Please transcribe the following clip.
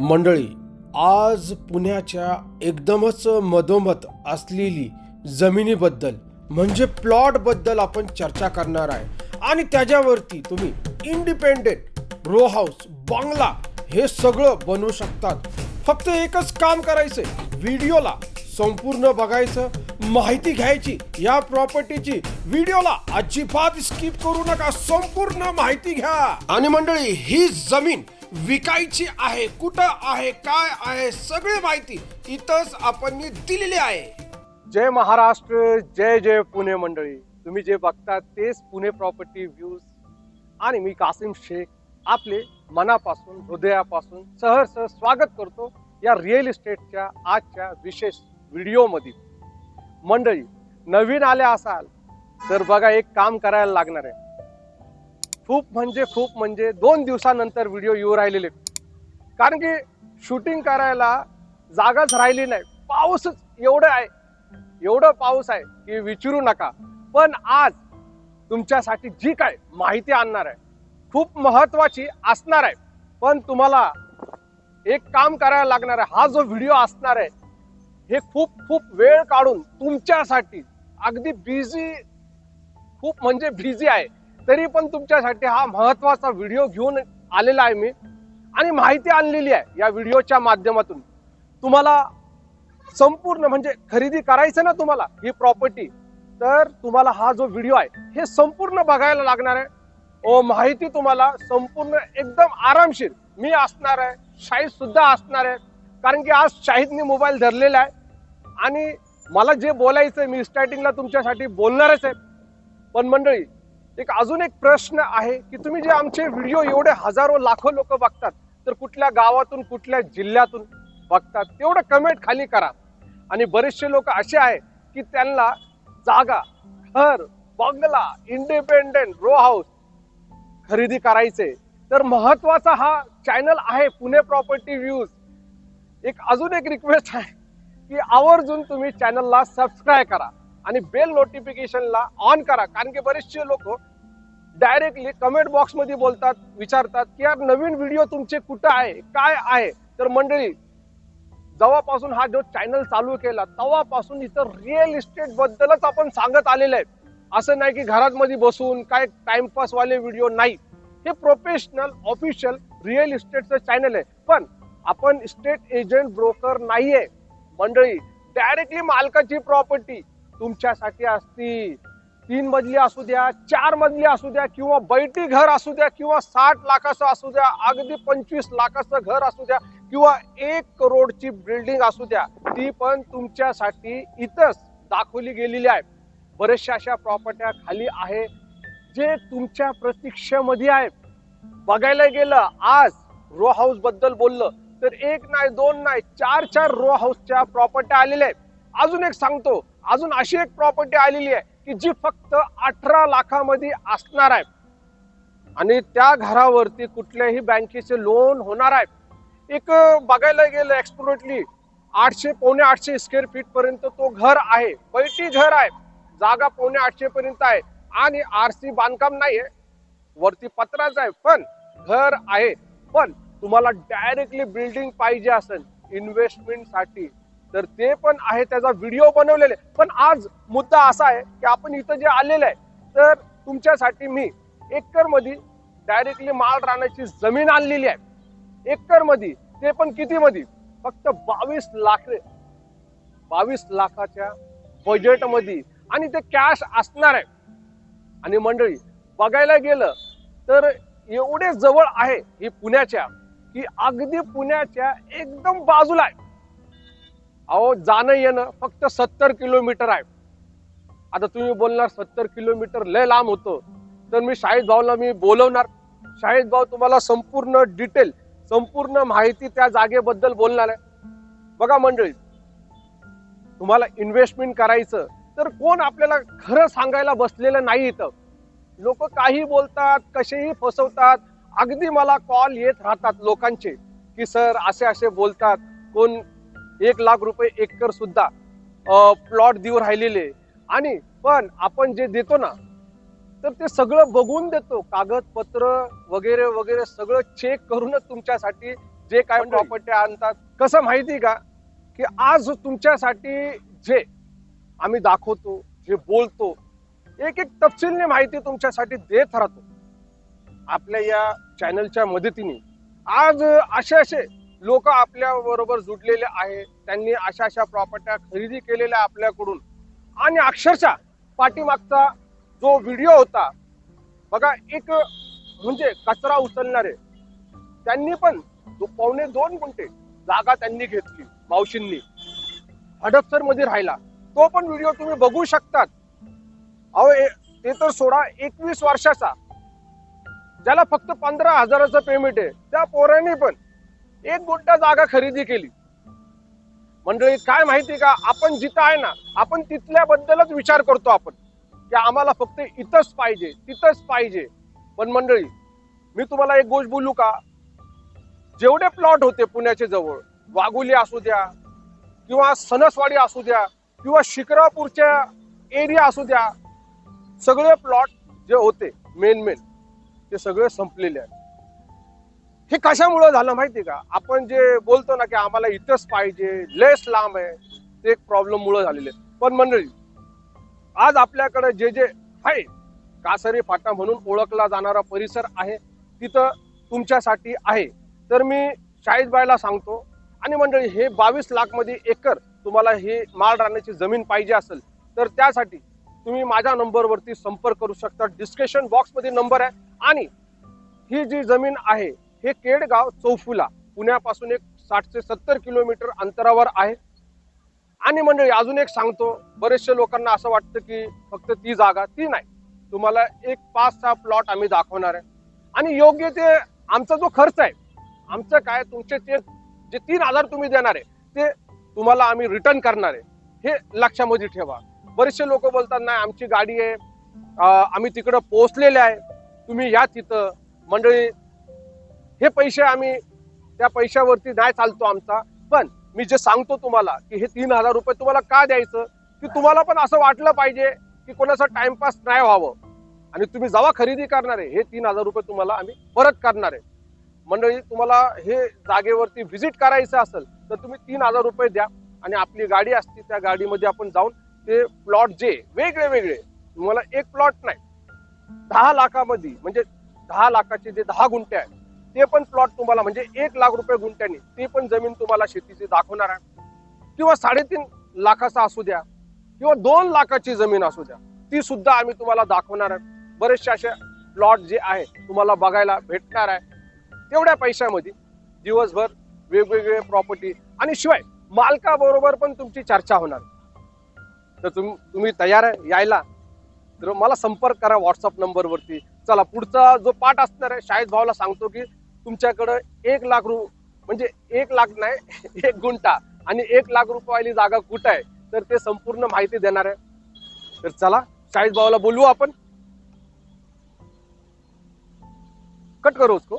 मंडळी आज पुण्याच्या एकदमच मधोमध असलेली जमिनीबद्दल म्हणजे प्लॉटबद्दल आपण चर्चा करणार आहे. आणि त्याच्यावरती तुम्ही इंडिपेंडेंट रो हाऊस बंगला हे सगळं बनवू शकतात. फक्त एकच काम करायचं व्हिडिओला संपूर्ण बघायचं माहिती घ्यायची या प्रॉपर्टीची व्हिडिओला अजिबात स्किप करू नका. संपूर्ण माहिती घ्या. आणि मंडळी ही जमीन विकायची आहे कुठं आहे काय आहे सगळी माहिती इथंच आपण दिलेली आहे. जय महाराष्ट्र जय जय पुणे मंडळी. तुम्ही जे बघता तेच पुणे प्रॉपर्टी व्ह्यूज. आणि मी कासिम शेख आपले मनापासून हृदयापासून सहर्ष स्वागत करतो या रिअल इस्टेटच्या आजच्या विशेष व्हिडिओमध्ये. मंडळी नवीन आले असाल तर बघा एक काम करायला लागणार आहे. खूप म्हणजे खूप म्हणजे दोन दिवसानंतर व्हिडिओ येऊ राहिलेले. कारण की शूटिंग करायला जागाच राहिली नाही. पाऊसच एवढं आहे एवढं पाऊस आहे की विचारू नका. पण आज तुमच्यासाठी जी काय माहिती आणणार आहे खूप महत्वाची असणार आहे. पण तुम्हाला एक काम करायला लागणार आहे. हा जो व्हिडिओ असणार आहे हे खूप खूप वेळ काढून तुमच्यासाठी अगदी बिझी खूप म्हणजे बिझी आहे. तरी पण तुमच्यासाठी हा महत्त्वाचा व्हिडिओ घेऊन आलेला आहे मी. आणि माहिती आणलेली आहे या व्हिडिओच्या माध्यमातून. तुम्हाला संपूर्ण म्हणजे खरेदी करायचं ना तुम्हाला ही प्रॉपर्टी तर तुम्हाला हा जो व्हिडिओ आहे हे संपूर्ण बघायला लागणार आहे. ओ माहिती तुम्हाला संपूर्ण एकदम आरामशीर मी असणार आहे शाहीद सुद्धा असणार आहे. कारण की आज शाहीदने मोबाईल धरलेला आहे. आणि मला जे बोलायचं आहे मी स्टार्टिंगला तुमच्यासाठी बोलणारच आहे. पण मंडळी एक अजून एक प्रश्न आहे की तुम्ही जे आमचे व्हिडिओ एवढे हजारो लाखो लोक बघतात तर कुठल्या गावातून कुठल्या जिल्ह्यातून बघतात तेवढं कमेंट खाली करा. आणि बरेचसे लोक असे आहे की त्यांना जागा घर बंगला इंडिपेंडेंट रो हाऊस खरेदी करायचे. तर महत्त्वाचा हा चॅनल आहे पुणे प्रॉपर्टी व्ह्यूज एक अजून एक रिक्वेस्ट आहे की आवर्जून तुम्ही चॅनलला सबस्क्राईब करा. आणि बेल नोटिफिकेशनला ऑन करा. कारण की बरेचसे लोक डायरेक्टली कमेंट बॉक्समध्ये बोलतात विचारतात की यार नवीन व्हिडिओ तुमचे कुठं आहे? काय आहे? तर मंडळी जेव्हापासून हा जो चॅनल चालू केला तेव्हापासून इथं रिअल इस्टेट बद्दलच आपण सांगत आलेलं आहे असं नाही की घरात मध्ये बसून काय टाइमपास वाले व्हिडिओ नाही. हे प्रोफेशनल ऑफिशियल रिअल इस्टेटचं चॅनल आहे. पण आपण स्टेट एजंट ब्रोकर नाहीये. मंडळी डायरेक्टली मालकाची प्रॉपर्टी तुमच्यासाठी असती. तीन मजली असू द्या चार मजली असू द्या किंवा बैठी घर असू द्या किंवा साठ लाखाचं असू द्या अगदी पंचवीस लाखाचं घर असू द्या किंवा एक करोडची बिल्डिंग असू द्या ती पण तुमच्यासाठी इथंच दाखवली गेलेली आहे. बऱ्याचशा अशा प्रॉपर्ट्या खाली आहे जे तुमच्या प्रतीक्षेमध्ये आहे. बघायला गेलं आज रो हाऊसबद्दल बोललं तर एक नाही दोन नाही चार चार रो हाऊसच्या प्रॉपर्ट्या आलेल्या आहेत. अजून एक सांगतो अजून अशी एक प्रॉपर्टी आलेली आहे की जी फक्त अठरा लाखामध्ये असणार आहे. आणि त्या घरावरती कुठल्याही बँकेचे लोन होणार आहे. एक बघायला गेलं एक्सप्लोरेटली आठशे पावणे आठशे स्क्वेअर फीट पर्यंत तो घर आहे. बैठी घर आहे. जागा पावणे आठशे पर्यंत आहे. आणि आर सी बांधकाम नाहीये. वरती पत्राच आहे पण घर आहे. पण तुम्हाला डायरेक्टली बिल्डिंग पाहिजे असेल इन्व्हेस्टमेंटसाठी. तर ते पण आहे त्याचा व्हिडिओ बनवलेले. पण आज मुद्दा असा आहे की आपण इथं जे आलेलं आहे तर तुमच्यासाठी मी एकरमध्ये डायरेक्टली माल राहण्याची जमीन आणलेली आहे. एकरमध्ये ते पण कितीमध्ये? फक्त बावीस लाख बावीस लाखाच्या बजेटमध्ये आणि ते कॅश असणार आहे. आणि मंडळी बघायला गेलं तर एवढे जवळ आहे ही पुण्याच्या की अगदी पुण्याच्या एकदम बाजूला आहे. अहो जाणं येणं फक्त सत्तर किलोमीटर आहे. आता तुम्ही बोलणार सत्तर किलोमीटर लय लांब होतं. तर मी शाहीद भाऊला मी बोलवणार. शाहीद भाऊ तुम्हाला संपूर्ण डिटेल संपूर्ण माहिती त्या जागेबद्दल बोलणार आहे. बघा मंडळी तुम्हाला इन्व्हेस्टमेंट करायचं तर कोण आपल्याला खरं सांगायला बसलेलं नाही इथं. लोक काही बोलतात कसेही फसवतात. अगदी मला कॉल येत राहतात लोकांचे की सर असे असे बोलतात. कोण एक लाख रुपये एकर सुद्धा प्लॉट देऊ राहिलेले. आणि पण आपण जे देतो ना तर ते सगळं बघून देतो. कागदपत्र वगैरे वगैरे सगळं चेक करूनच तुमच्यासाठी जे काय प्रॉपर्टी आणतात. कसं माहिती का? की आज तुमच्यासाठी जे आम्ही दाखवतो जे बोलतो एक एक तपशीलने माहिती तुमच्यासाठी देत राहतो. आपल्या या चॅनलच्या मदतीने. आज असे असे लोक आपल्या बरोबर जुडलेले आहे. त्यांनी अशा अशा प्रॉपर्ट्या खरेदी केलेल्या आपल्याकडून. आणि अक्षरशः पाठीमागचा जो व्हिडिओ होता बघा एक म्हणजे कचरा उचलणारे त्यांनी पण दो- पावणे दोन गुंठे जागा त्यांनी घेतली मावशींनी. हडपसरमध्ये राहिला. तो पण व्हिडिओ तुम्ही बघू शकतात. अहो ए- ते तर सोडा एकवीस वर्षाचा. ज्याला फक्त पंधरा हजाराचं पेमेंट आहे त्या पोराने पण एक गुंठा जागा खरेदी केली. मंडळी काय माहिती का? आपण जिथं आहे ना आपण तिथल्याबद्दलच विचार करतो आपण. की आम्हाला फक्त इथंच पाहिजे तिथंच पाहिजे. पण मंडळी मी तुम्हाला एक गोष्ट बोलू का? जेवढे प्लॉट होते पुण्याच्या जवळ वाघोली असू द्या किंवा सणसवाडी असू द्या किंवा शिक्रापूरच्या एरिया असू द्या सगळे प्लॉट जे होते मेन मेन ते सगळे संपलेले आहेत. हे कशामुळं झालं माहिती का? आपण जे बोलतो ना की आम्हाला इथंच पाहिजे लेस लांब आहे ते एक प्रॉब्लेममुळं झालेले आहे. पण मंडळी आज आपल्याकडे जे जे आहे कासरी फाटा म्हणून ओळखला जाणारा परिसर आहे तिथं तुमच्यासाठी आहे. तर मी शाहीदबाईला सांगतो आणि मंडळी हे बावीस लाखमध्ये एकर तुम्हाला हे माळ राहण्याची जमीन पाहिजे असेल तर त्यासाठी तुम्ही माझ्या नंबरवरती संपर्क करू शकता. डिस्क्रिप्शन बॉक्समध्ये नंबर आहे आणि ही जी जमीन आहे हे केडगाव चौफुला पुण्यापासून एक साठ ते सत्तर किलोमीटर अंतरावर आहे. आणि मंडळी अजून एक सांगतो बरेचशे लोकांना असं वाटतं की फक्त ती जागा ती नाही. तुम्हाला एक पाच सहा प्लॉट आम्ही दाखवणार आहे. आणि योग्य ते आमचा जो खर्च आहे आमचं काय तुमचे ते जे तीन हजार तुम्ही देणार आहे ते तुम्हाला आम्ही रिटर्न करणार आहे. हे लक्षामध्ये ठेवा. बरेचसे लोक बोलतात नाही आमची गाडी आहे. आम्ही तिकडं पोहोचलेले आहे. तुम्ही या तिथं. मंडळी हे पैसे आम्ही त्या पैशावरती नाही चालतो आमचा. पण मी जे सांगतो तुम्हाला की हे तीन हजार रुपये तुम्हाला का द्यायचं? की तुम्हाला पण असं वाटलं पाहिजे की कोणाचा टाइमपास नाही व्हावं. आणि तुम्ही जेव्हा खरेदी करणार आहे हे तीन हजार रुपये तुम्हाला आम्ही परत करणार आहे. मंडळी तुम्हाला हे जागेवरती व्हिजिट करायचं असेल तर तुम्ही तीन हजार रुपये द्या. आणि आपली गाडी असते त्या गाडीमध्ये आपण जाऊन ते प्लॉट जे वेगळे वेगळे तुम्हाला एक प्लॉट नाही. दहा लाखामध्ये म्हणजे दहा लाखाचे जे दहा गुंठे आहेत ते पण प्लॉट तुम्हाला म्हणजे एक लाख रुपये गुंठ्याने ते पण जमीन तुम्हाला शेतीची दाखवणार आहे. किंवा साडेतीन लाखाचा असू द्या किंवा दोन लाखाची जमीन असू द्या ती सुद्धा आम्ही तुम्हाला दाखवणार आहे. बरेचसे असे प्लॉट जे आहे तुम्हाला बघायला भेटणार आहे. तेवढ्या पैशामध्ये दिवसभर वेगवेगळे प्रॉपर्टी आणि शिवाय मालकाबरोबर पण तुमची चर्चा होणार. तर तुम तुम्ही तयार आहे यायला? तर मला संपर्क करा व्हॉट्सअप नंबरवरती. चला पुढचा जो पाठ असणार आहे शाळेत भावाला सांगतो की तुमच्याकडं एक लाख रु म्हणजे एक लाख नाही एक गुंठा आणि एक लाख रुपयाली जागा कुठं आहे तर ते संपूर्ण माहिती देणार आहे. तर चला शाळेत भावाला बोलवू आपण. कट करू उसको.